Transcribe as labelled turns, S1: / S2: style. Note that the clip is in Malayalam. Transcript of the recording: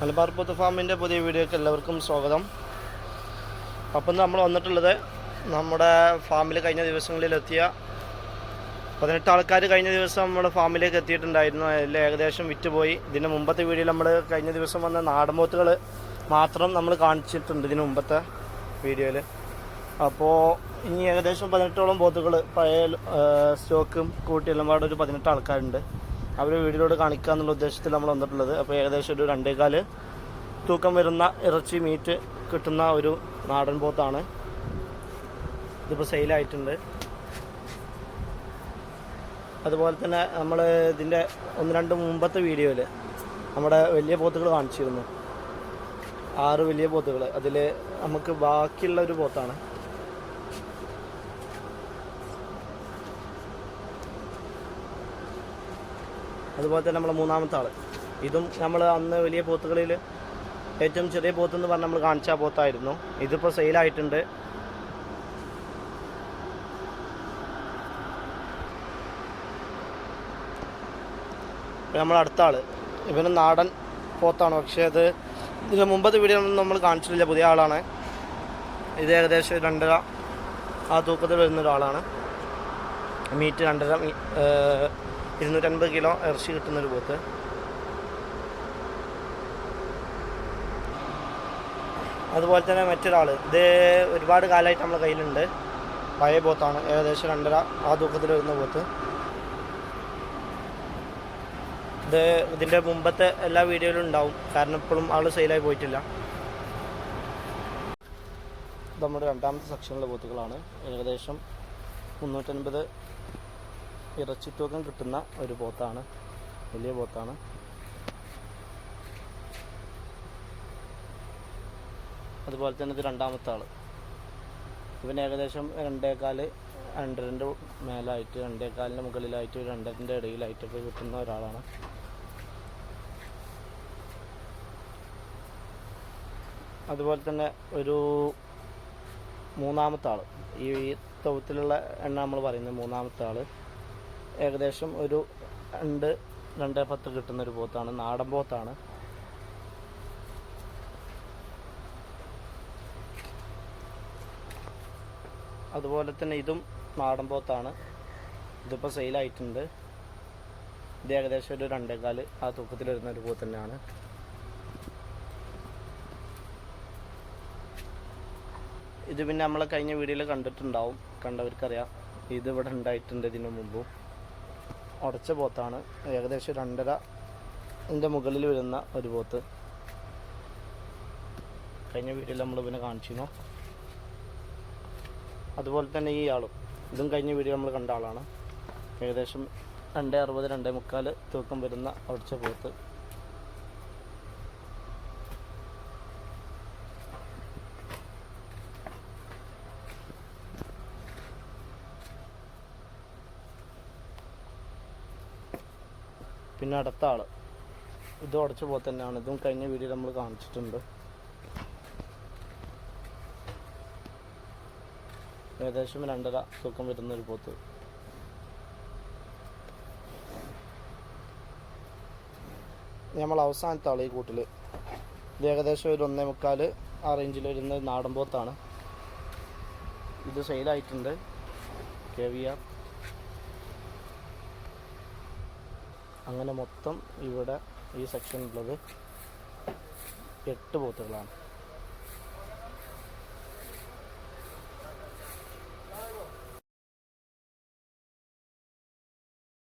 S1: മലബാർ പോത്ത് ഫാമിന്റെ പുതിയ വീഡിയോക്ക് എല്ലാവർക്കും സ്വാഗതം. അപ്പം നമ്മൾ വന്നിട്ടുള്ളത് നമ്മുടെ ഫാമിൽ കഴിഞ്ഞ ദിവസങ്ങളിലെത്തിയ പതിനെട്ട് ആൾക്കാർ കഴിഞ്ഞ ദിവസം നമ്മുടെ ഫാമിലേക്ക് എത്തിയിട്ടുണ്ടായിരുന്നു. അതിൽ ഏകദേശം വിറ്റുപോയി. ഇതിന് മുമ്പത്തെ വീഡിയോയിൽ നമ്മൾ കഴിഞ്ഞ ദിവസം വന്ന നാടൻപോത്തുകൾ മാത്രം നമ്മൾ കാണിച്ചിട്ടുണ്ട് ഇതിന് മുമ്പത്തെ വീഡിയോയിൽ. അപ്പോൾ ഇനി ഏകദേശം പതിനെട്ടോളം പോത്തുകൾ പഴയ സ്റ്റോക്കും കൂട്ടിയെല്ലാം പാടെ ഒരു പതിനെട്ട് ആൾക്കാരുണ്ട്. അവർ വീഡിയോയിലൂടെ കാണിക്കുക എന്നുള്ള ഉദ്ദേശത്തിൽ നമ്മൾ വന്നിട്ടുള്ളത്. അപ്പോൾ ഏകദേശം ഒരു രണ്ടേകാൽ തൂക്കം വരുന്ന ഇറച്ചി മീറ്റ് കിട്ടുന്ന ഒരു നാടൻ പോത്താണ്. ഇതിപ്പോൾ സെയിലായിട്ടുണ്ട് അതുപോലെ തന്നെ നമ്മൾ ഇതിന്റെ ഒന്ന് രണ്ട് മുമ്പത്തെ വീഡിയോയിൽ നമ്മുടെ വലിയ പോത്തുകൾ കാണിച്ചിരുന്നു. ആറ് വലിയ പോത്തുകൾ. അതിൽ നമുക്ക് ബാക്കിയുള്ള ഒരു പോത്താണ്. അതുപോലെ തന്നെ നമ്മൾ മൂന്നാമത്തെ ആൾ. ഇതും നമ്മൾ അന്ന് വലിയ പോത്തുകളിൽ ഏറ്റവും ചെറിയ പോത്ത് എന്ന് പറഞ്ഞ് നമ്മൾ കാണിച്ച പോത്തായിരുന്നു. ഇതിപ്പോൾ സെയിലായിട്ടുണ്ട് നമ്മൾ അടുത്ത ആൾ ഇവന് നാടൻ പോത്താണ്. പക്ഷേ അത് ഇതിന് മുമ്പത്തെ വീഡിയോ നമ്മൾ കാണിച്ചിട്ടില്ല. പുതിയ ആളാണ്. ഇത് ഏകദേശം രണ്ടര ആ തൂക്കത്തിൽ വരുന്ന ഒരാളാണ്. മീറ്റ് രണ്ടര ഇരുന്നൂറ്റൻപത് കിലോ ഇറച്ചി കിട്ടുന്നൊരു പോത്ത്. അതുപോലെ തന്നെ മറ്റൊരാൾ ഇത് ഒരുപാട് കാലമായിട്ട് നമ്മളെ കയ്യിലുണ്ട്. പഴയ പോത്താണ്. ഏകദേശം രണ്ടര ആ തൂക്കത്തിൽ വരുന്ന പോത്ത്. ഇത് ഇതിന്റെ മുമ്പത്തെ എല്ലാ വീഡിയോയിലും ഉണ്ടാവും. കാരണം ഇപ്പോഴും ആൾ സെയിലായി പോയിട്ടില്ല. നമ്മുടെ രണ്ടാമത്തെ സെക്ഷനിലെ പോത്തുകളാണ്. ഏകദേശം മുന്നൂറ്റൻപത് ഇറച്ചി തൂക്കം കിട്ടുന്ന ഒരു പോത്താണ്. വലിയ പോത്താണ്. അതുപോലെ തന്നെ ഇത് രണ്ടാമത്തെ ആൾ ഇവന് ഏകദേശം രണ്ടേകാൽ രണ്ടരന്റെ മേലായിട്ട് രണ്ടേകാലിന്റെ മുകളിലായിട്ട് രണ്ടരന്റെ ഇടയിലായിട്ടൊക്കെ കിട്ടുന്ന ഒരാളാണ്. അതുപോലെ തന്നെ ഒരു മൂന്നാമത്തെ ആൾ ഈ തൗത്തിലുള്ള എണ്ണ നമ്മൾ പറയുന്നത് മൂന്നാമത്തെ ആൾ ഏകദേശം ഒരു രണ്ട് രണ്ട് പത്ത് കിട്ടുന്ന ഒരു പോത്താണ്. നാടൻ പോത്താണ്. അതുപോലെ തന്നെ ഇതും നാടൻ പോത്താണ്. ഇതിപ്പോൾ സെയിലായിട്ടുണ്ട് ഇത് ഏകദേശം ഒരു രണ്ടേകാൽ ആ തൂക്കത്തിൽ വരുന്ന ഒരു പോത്ത് തന്നെയാണ്. ഇത് പിന്നെ നമ്മൾ കഴിഞ്ഞ വീഡിയോയിൽ കണ്ടിട്ടുണ്ടാവും. കണ്ടവർക്കറിയാം. ഇത് ഇവിടെ ഉണ്ടായിട്ടുണ്ട് ഇതിനു മുമ്പും. ഉടച്ച പോത്താണ്. ഏകദേശം രണ്ടര ഇതിന്റെ മുകളിൽ വരുന്ന ഒരു പോത്ത്. കഴിഞ്ഞ വീഡിയോയിൽ നമ്മൾ പിന്നെ കാണിച്ചിരുന്നു. അതുപോലെ തന്നെ ഈ ആളും. ഇതും കഴിഞ്ഞ വീഡിയോ നമ്മൾ കണ്ട ആളാണ്. ഏകദേശം രണ്ട് അറുപത് രണ്ടേ മുക്കാൽ തൂക്കം വരുന്ന ഉടച്ച പോത്ത്. പിന്നെ അടുത്ത ആൾ. ഇത് ഉടച്ച പോ തന്നെയാണ്. ഇതും കഴിഞ്ഞ വീഡിയോ നമ്മൾ കാണിച്ചിട്ടുണ്ട്. ഏകദേശം രണ്ടര തൂക്കം വരുന്ന ഒരു പോത്ത്. നമ്മൾ അവസാനത്തെ ആൾ ഈ ഇത് ഏകദേശം ഒരു ഒന്നേ മുക്കാൽ ആ റേഞ്ചിൽ വരുന്ന നാടൻ പോത്താണ്. ഇത് സെയിലായിട്ടുണ്ട് കെ വി ആർ. അങ്ങനെ മൊത്തം ഇവിടെ ഈ സെക്ഷനിലുള്ളത് എട്ട് പോത്തുകളാണ്